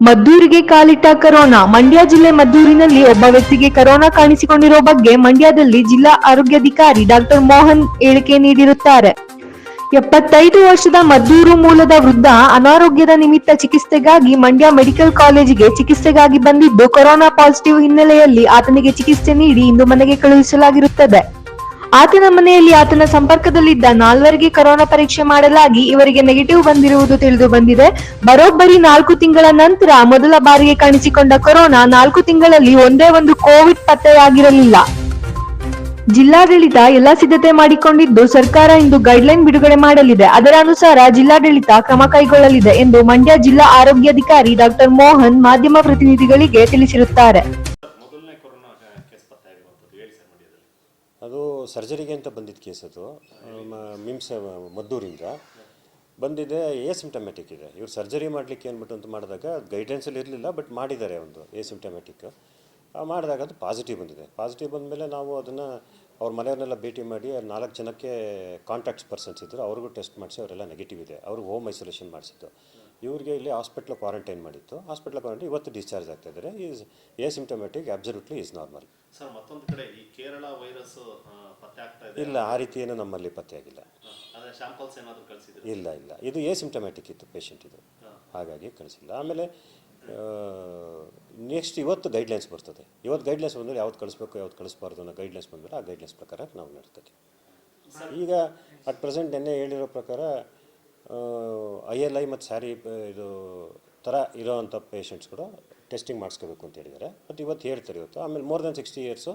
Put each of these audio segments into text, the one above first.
ಮದ್ದೂರಿಗೆ ಕಾಲಿಟ್ಟ ಕರೋನಾ. ಮಂಡ್ಯ ಜಿಲ್ಲೆ ಮದ್ದೂರಿನಲ್ಲಿ ಒಬ್ಬ ವ್ಯಕ್ತಿಗೆ ಕರೋನಾ ಕಾಣಿಸಿಕೊಂಡಿರುವ ಬಗ್ಗೆ ಮಂಡ್ಯದಲ್ಲಿ ಜಿಲ್ಲಾ ಆರೋಗ್ಯಾಧಿಕಾರಿ ಡಾಕ್ಟರ್ ಮೋಹನ್ ಹೇಳಿಕೆ ನೀಡಿರುತ್ತಾರೆ. ಎಪ್ಪತ್ತೈದು ವರ್ಷದ ಮದ್ದೂರು ಮೂಲದ ವೃದ್ಧ ಅನಾರೋಗ್ಯದ ನಿಮಿತ್ತ ಚಿಕಿತ್ಸೆಗಾಗಿ ಮಂಡ್ಯ ಮೆಡಿಕಲ್ ಕಾಲೇಜಿಗೆ ಚಿಕಿತ್ಸೆಗಾಗಿ ಬಂದಿದ್ದು, ಕೊರೋನಾ ಪಾಸಿಟಿವ್ ಹಿನ್ನೆಲೆಯಲ್ಲಿ ಆತನಿಗೆ ಚಿಕಿತ್ಸೆ ನೀಡಿ ಇಂದು ಮನೆಗೆ ಕಳುಹಿಸಲಾಗಿರುತ್ತದೆ. ಆತನ ಮನೆಯಲ್ಲಿ ಆತನ ಸಂಪರ್ಕದಲ್ಲಿದ್ದ ನಾಲ್ವರಿಗೆ ಕೊರೋನಾ ಪರೀಕ್ಷೆ ಮಾಡಲಾಗಿ ಇವರಿಗೆ ನೆಗೆಟಿವ್ ಬಂದಿರುವುದು ತಿಳಿದು ಬಂದಿದೆ. ಬರೋಬ್ಬರಿ ನಾಲ್ಕು ತಿಂಗಳ ನಂತರ ಮೊದಲ ಬಾರಿಗೆ ಕಾಣಿಸಿಕೊಂಡ ಕೊರೋನಾ ನಾಲ್ಕು ತಿಂಗಳಲ್ಲಿ ಒಂದೇ ಒಂದು ಕೋವಿಡ್ ಪತ್ತೆಯಾಗಿರಲಿಲ್ಲ. ಜಿಲ್ಲಾಡಳಿತ ಎಲ್ಲ ಸಿದ್ಧತೆ ಮಾಡಿಕೊಂಡಿದ್ದು ಸರ್ಕಾರ ಇಂದು ಗೈಡ್ಲೈನ್ ಬಿಡುಗಡೆ ಮಾಡಲಿದೆ. ಅದರ ಅನುಸಾರ ಜಿಲ್ಲಾಡಳಿತ ಕ್ರಮ ಕೈಗೊಳ್ಳಲಿದೆ ಎಂದು ಮಂಡ್ಯ ಜಿಲ್ಲಾ ಆರೋಗ್ಯಾಧಿಕಾರಿ ಡಾಕ್ಟರ್ ಮೋಹನ್ ಮಾಧ್ಯಮ ಪ್ರತಿನಿಧಿಗಳಿಗೆ ತಿಳಿಸಿರುತ್ತಾರೆ ಮೊದಲನೇ ಕೊರೋನಾ ಕೇಸ್ ಪತ್ತೆ ಆಗಿರುವಂಥದ್ದು ಹೇಳಿ ಸರ್ ಮಂಡ್ಯದಲ್ಲಿ ಅದು ಸರ್ಜರಿಗೆ ಅಂತ ಬಂದಿದ್ದ ಕೇಸ್ ಅದು. ಮಿಮ್ಸ್ ಮದ್ದೂರಿಂದ ಬಂದಿದೆ ಎಸಿಮ್ಟಮ್ಯಾಟಿಕ್ ಇದೆ. ಇವ್ರು ಸರ್ಜರಿ ಮಾಡಲಿಕ್ಕೆ ಅಂದ್ಬಿಟ್ಟು ಅಂತ ಮಾಡಿದಾಗ ಗೈಡೆನ್ಸಲ್ಲಿ ಇರಲಿಲ್ಲ ಬಟ್ ಮಾಡಿದ್ದಾರೆ ಒಂದು ಎಸಿಂಟಮ್ಯಾಟಿಕ್ ಮಾಡಿದಾಗ ಅದು ಪಾಸಿಟಿವ್ ಬಂದಿದೆ. ಪಾಸಿಟಿವ್ ಬಂದಮೇಲೆ ನಾವು ಅದನ್ನು ಅವ್ರ ಮನೆಯವ್ರನ್ನೆಲ್ಲ ಭೇಟಿ ಮಾಡಿ ನಾಲ್ಕು ಜನಕ್ಕೆ ಕಾಂಟ್ಯಾಕ್ಟ್ಸ್ ಪರ್ಸನ್ಸ್ ಇದ್ದರು ಅವ್ರಿಗೂ ಟೆಸ್ಟ್ ಮಾಡಿಸಿ ಅವರೆಲ್ಲ ನೆಗೆಟಿವ್ ಇದೆ. ಅವ್ರಿಗೆ ಹೋಮ್ ಐಸೋಲೇಷನ್ ಮಾಡಿಸಿದ್ದು. ಇವರಿಗೆ ಇಲ್ಲಿ ಹಾಸ್ಪಿಟ್ಲ್ ಕ್ವಾರಂಟೈನ್ ಮಾಡಿತ್ತು. ಹಾಸ್ಪಿಟ್ಲ್ ಕ್ವಾರಂಟೈನ್ ಇವತ್ತು ಡಿಸ್ಚಾರ್ಜ್ ಆಗ್ತಾ ಇದ್ದಾರೆ. Is symptomatic absolutely is normal sir ಮತ್ತೊಂದು ಕಡೆ ಈ ಕೇರಳ ವೈರಸ್ ಪತ್ತೆ ಆಗ್ತಾ ಇದೆ. ಇಲ್ಲ ಆ ರೀತಿ ಏನು ನಮ್ಮಲ್ಲಿ ಪತ್ತೆಯಾಗಿಲ್ಲ ಆಗಿಲ್ಲ. ಇಲ್ಲ ಇಲ್ಲ. ಇದು ಎಸಿಂಟಮ್ಯಾಟಿಕ್ ಇತ್ತು ಪೇಷಂಟ್ ಇದು. ಹಾಗಾಗಿ ಕಳಿಸಿಲ್ಲ. ಆಮೇಲೆ ನೆಕ್ಸ್ಟ್ ಇವತ್ತು ಗೈಡ್ಲೈನ್ಸ್ ಬರ್ತದೆ. ಇವತ್ತು ಗೈಡ್ಲೈನ್ಸ್ ಬಂದರೆ ಯಾವ್ದು ಕಳಿಸ್ಬೇಕು ಯಾವ್ದು ಕಳಿಸ್ಬಾರ್ದು ಅನ್ನೋ ಗೈಡ್ಲೈನ್ಸ್ ಬಂದರೆ ಆ ಗೈಡ್ಲೈನ್ಸ್ ಪ್ರಕಾರ ನಾವು ನಡ್ತೀವಿ ಈಗ ಅಟ್ ಪ್ರೆಸೆಂಟ್ ನೆನ್ನೆ ಹೇಳಿರೋ ಪ್ರಕಾರ ಐ ಎಲ್ ಐ ಮತ್ತು ಸ್ಯಾರಿ ಇದು ಥರ ಇರೋವಂಥ ಪೇಷಂಟ್ಸ್ಗಳು ಕೂಡ ಟೆಸ್ಟಿಂಗ್ ಮಾಡಿಸ್ಕೋಬೇಕು ಅಂತ ಹೇಳಿದ್ದಾರೆ. ಬಟ್ ಇವತ್ತು ಹೇಳ್ತಾರೆ ಇವತ್ತು. ಆಮೇಲೆ more than sixty years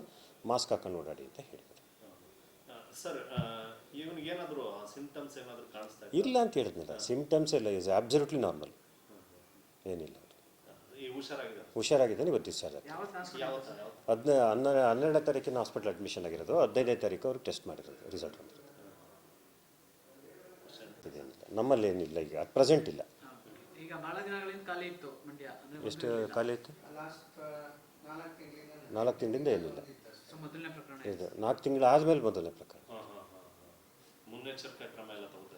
mask ಹಾಕೊಂಡು ಓಡಾಡಿ ಅಂತ ಹೇಳಿದ್ದಾರೆ. ಇಲ್ಲ ಅಂತ ಹೇಳಿದ್ನಲ್ಲ. ಸಿಂಪ್ಟಮ್ಸ್ ಎಲ್ಲ ಇಸ್ ಅಬ್ಸಲ್ಯೂಟ್ಲಿ ನಾರ್ಮಲ್ ಏನಿಲ್ಲ. ಹುಷಾರಾಗಿದ್ದಾನೆ ಇವತ್ತು ಡಿಸ್ಚಾರ್ಜ್ ಆಗ್ತದೆ ಹದಿನ ಹನ್ನೆರಡು ಹನ್ನೆರಡನೇ ತಾರೀಕಿನ ಹಾಸ್ಪಿಟಲ್ ಅಡ್ಮಿಷನ್ ಆಗಿರೋದು. ಹದಿನೈದನೇ ತಾರೀಕು ಅವ್ರಿಗೆ ಟೆಸ್ಟ್ ಮಾಡಿರೋದು ರಿಸಲ್ಟ್ ಬಂದಿರೋದು. ಇದೇನಿಲ್ಲ. ನಮ್ಮಲ್ಲಿ ಏನಿಲ್ಲ ಈಗ ಅಟ್ ಪ್ರೆಸೆಂಟ್ ಇಲ್ಲ. ಈಗ ಬಹಳ ದಿನಗಳಿಂದ ಖಾಲಿ ಇತ್ತು ಮಂಡ್ಯ ಅಂದ್ರೆ ಎಷ್ಟು ಖಾಲಿ ಇತ್ತು? ನಾಲ್ಕು ತಿಂಗಳಿಂದ ಏನಿಲ್ಲ. ಸೊ ಮೊದಲನೇ ಪ್ರಕರಣ ಇದು. ನಾಲ್ಕು ತಿಂಗಳು ಆದಮೇಲೆ ಮೊದಲನೇ ಪ್ರಕಾರ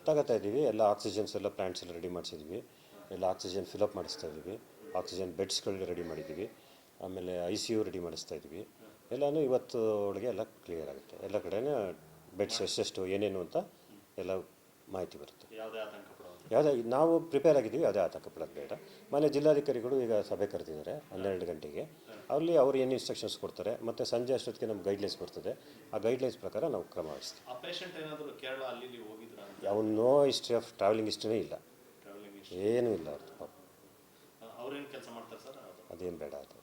ತಗೋತಾ ಇದ್ದೀವಿ. ಎಲ್ಲ ಆಕ್ಸಿಜನ್ಸ್ ಎಲ್ಲ ಪ್ಲಾಂಟ್ಸ್ ಎಲ್ಲ ರೆಡಿ ಮಾಡಿಸಿದ್ವಿ ಎಲ್ಲ ಆಕ್ಸಿಜನ್ ಫಿಲಪ್ ಮಾಡಿಸ್ತಾ ಇದ್ದೀವಿ. ಆಕ್ಸಿಜನ್ ಬೆಡ್ಸ್ಗಳಿಗೆ ರೆಡಿ ಮಾಡಿದ್ದೀವಿ. ಆಮೇಲೆ ಐ ಸಿ ಯು ರೆಡಿ ಮಾಡಿಸ್ತಾ ಇದ್ದೀವಿ. ಎಲ್ಲನೂ ಇವತ್ತು ಒಳಗೆ ಎಲ್ಲ ಕ್ಲಿಯರ್ ಆಗುತ್ತೆ. ಎಲ್ಲ ಕಡೆನೇ ಬೆಡ್ಸ್ ಎಷ್ಟೆಷ್ಟು ಏನೇನು ಅಂತ ಎಲ್ಲ ಮಾಹಿತಿ ಬರುತ್ತೆ. ಯಾವುದೇ ನಾವು ಪ್ರಿಪೇರ್ ಆಗಿದ್ದೀವಿ ಯಾವುದೇ ಆತಂಕ ಪಡೋದು ಬೇಡ ಮನೆ ಜಿಲ್ಲಾಧಿಕಾರಿಗಳು ಈಗ ಸಭೆ ಕರೆದಿದ್ದಾರೆ ಹನ್ನೆರಡು ಗಂಟೆಗೆ. ಅಲ್ಲಿ ಅವರು ಏನು ಇನ್ಸ್ಟ್ರಕ್ಷನ್ಸ್ ಕೊಡ್ತಾರೆ ಮತ್ತು ಸಂಜೆ ಅಷ್ಟೊತ್ತಿಗೆ ನಮ್ಗೆ ಗೈಡ್ಲೈನ್ಸ್ ಬರ್ತದೆ. ಆ ಗೈಡ್ಲೈನ್ಸ್ ಪ್ರಕಾರ ನಾವು ಕ್ರಮ ವಹಿಸ್ತೀವಿ. ಅವ್ನು ನೋ ಹಿಸ್ಟ್ರಿ ಆಫ್ ಟ್ರಾವೆಲಿಂಗ್ ಹಿಸ್ಟ್ರಿನೇ ಇಲ್ಲ. ಏನೂ ಇಲ್ಲ ಅವ್ರದ್ದು. ಅವ್ರೇನು ಕೆಲಸ ಮಾಡ್ತಾರೆ ಸರ್? ಅದೇನು ಬೇಡ ಅದು.